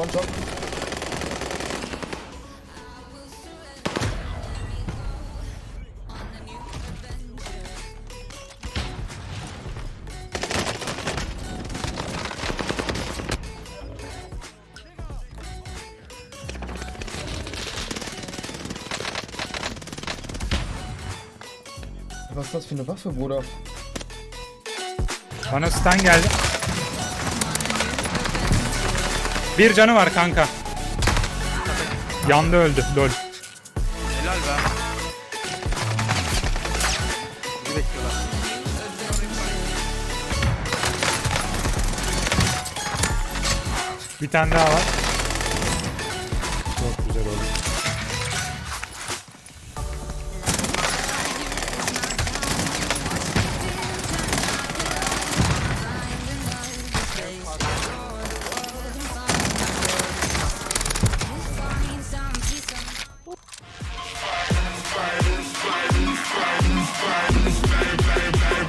One shot. Was ist das für eine Waffe, Bruder? Bana stun geldi. Bir canı var kanka. Yandı öldü. Lol. Helal be. Bizi bekliyorlar. Bir tane daha var.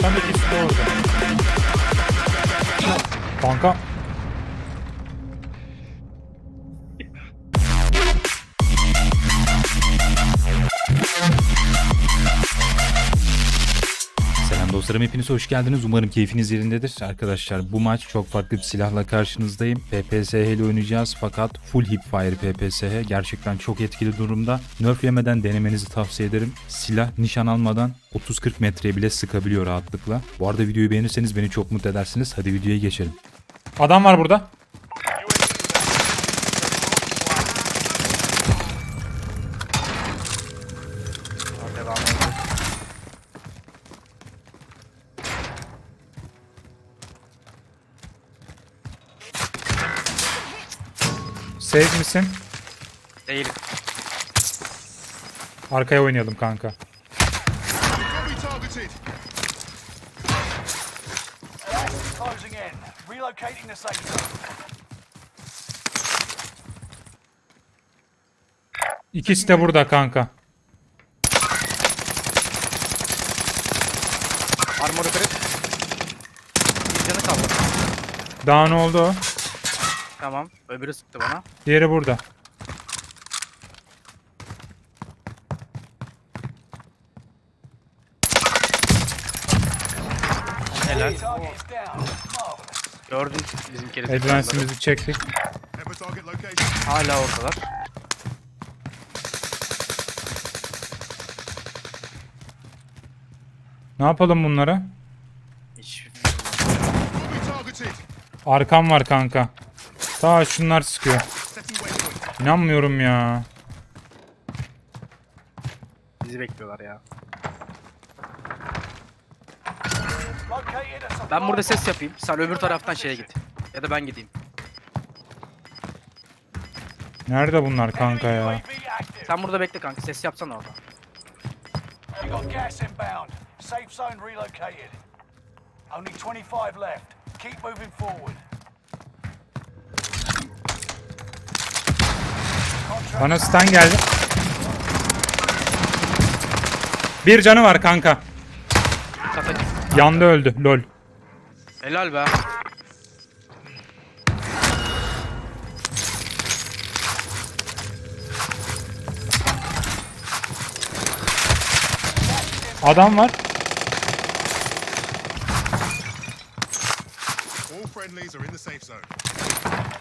Tam ikisi de orada. Kanka Selam dostlarım hepiniz hoş geldiniz. Umarım keyfiniz yerindedir. Arkadaşlar bu maç çok farklı bir silahla karşınızdayım. PPSH ile oynayacağız fakat full hipfire PPSH gerçekten çok etkili durumda. Nerf yemeden denemenizi tavsiye ederim. Silah nişan almadan 30-40 metreye bile sıkabiliyor rahatlıkla. Bu arada videoyu beğenirseniz beni çok mutlu edersiniz. Hadi videoya geçelim. Adam var burada. Save misin? Değil. Arkaya oynayalım kanka. İkisi de burada kanka. Armor'u kırık. Bir canı kaldı. Daha ne oldu? Tamam. Öbürü sıktı bana. Diğeri burada. Helal. Gördün bizim kere. Advance'imizi çektik. Hala oradalar. Ne yapalım bunlara? Hiç. Arkam var kanka. Ta şunlar sıkıyor. İnanmıyorum ya. Bizi bekliyorlar ya. Ben burada ses yapayım. Sen öbür taraftan şeye git. Ya da ben gideyim. Nerede bunlar kanka ya? Sen burada bekle kanka. Ses yapsana orada. Safe zone relocated. Only 25 left. Keep moving forward. Bana stun geldi. Bir canı var kanka. Kata Yandı öldü. Lol. Helal be. Adam var. All friendlies are in the safe zone.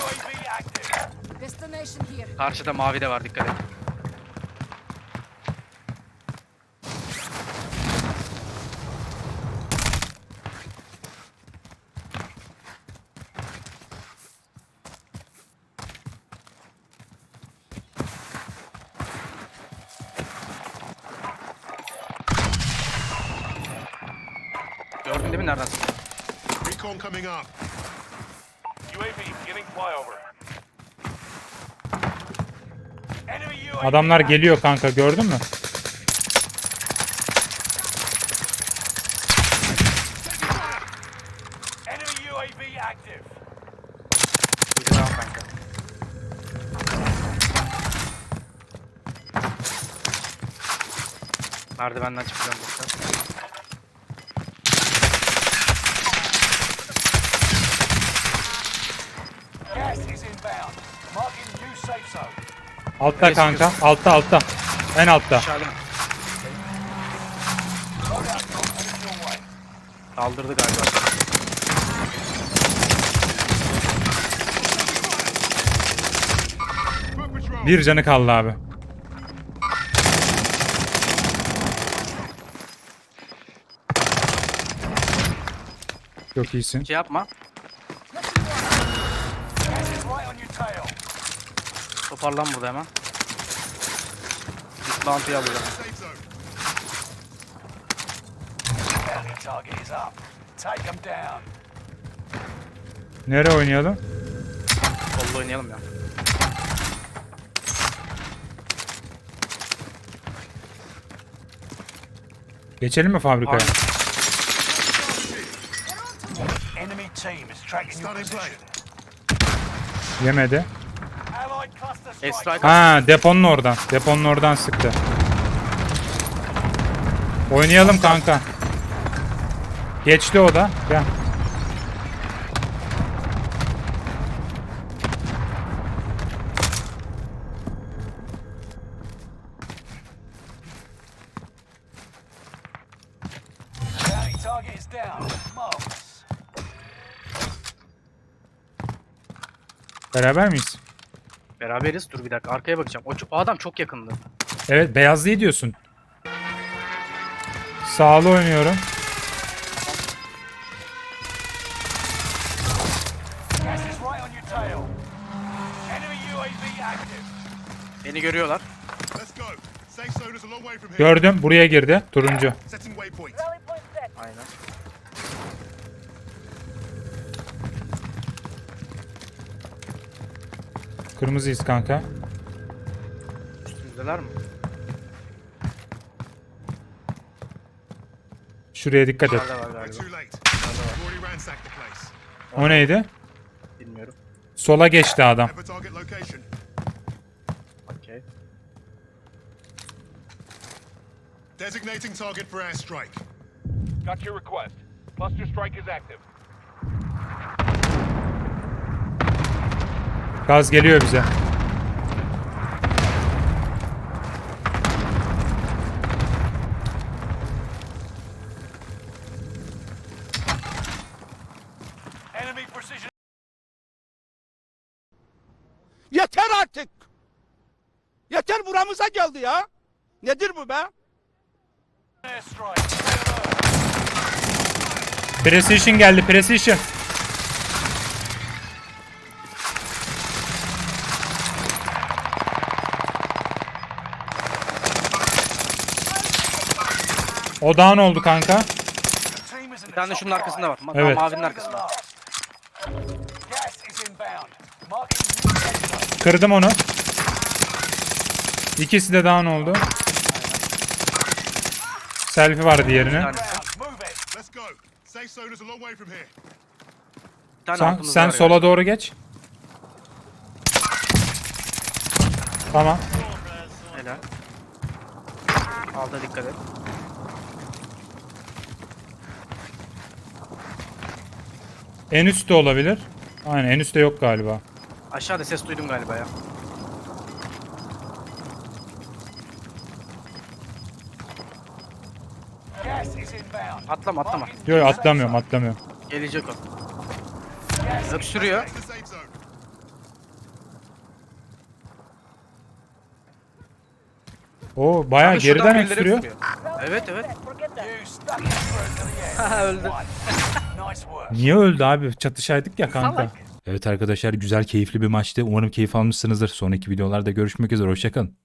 UAV active. Destination here. Karşıda mavi de var dikkat et. Değil mi nereden? Recon coming up. UAV beginning flyover. Adamlar geliyor kanka gördün mü? Merdivenden çıkacağım burada. Altta kanka. Altta altta. En altta. Aşağıda. Kaldırdı galiba. Bir canı kaldı abi. Çok iyisin. Şey yapma. Toparlan burada hemen. Git bounty'yi them down. Nereye oynayalım? Solda oynayalım ya. Geçelim mi fabrikaya? Position. Yemedi. Allied cluster strike. Airstrike. Ha deponun oradan. Deponun oradan sıktı. Oynayalım kanka. Geçti o da. Gel. Beraber miyiz? Beraberiz. Dur bir dakika arkaya bakacağım. O, o adam çok yakındı. Evet beyazlıyı diyorsun. Sağlı oynuyorum. Beni görüyorlar. Gördüm. Buraya girdi. Turuncu. Aynen. Kırmızıyız kanka. Üstümüzdeler mi? Şuraya dikkat et. Dışarıda var galiba. O neydi? Bilmiyorum. Sola geçti adam. Okey. Designating target for airstrike. Got your request. Cluster strike is active. Gaz geliyor bize. Enemy precision Yeter artık. Yeter buramıza geldi ya. Nedir bu be? Precision geldi. Precision. O down oldu kanka. Bir tane top şunun arkasında var. Ma- Evet. Mavinin arkasında. Kırdım onu. İkisi de down oldu. Selfie var diğerine. tane. Round. Move it. Let's go. Safe zone is a long way from here. Bir tane Sen, altımızda sen var sola doğru geç. Tamam. Helal. Alda dikkat et. En üstte olabilir. Aynen en üstte yok galiba. Aşağıda ses duydum galiba ya. Atlama atlama. Yok atlamıyorum atlamıyorum. Gelecek o. Öksürüyor. Oo bayağı şuradan geriden birileri öksürüyor. sıkıyor. Evet evet. Öldü. Niye öldü abi? Çatışaydık ya kanka. Evet arkadaşlar güzel keyifli bir maçtı. Umarım keyif almışsınızdır. Sonraki videolarda görüşmek üzere. Hoşçakalın.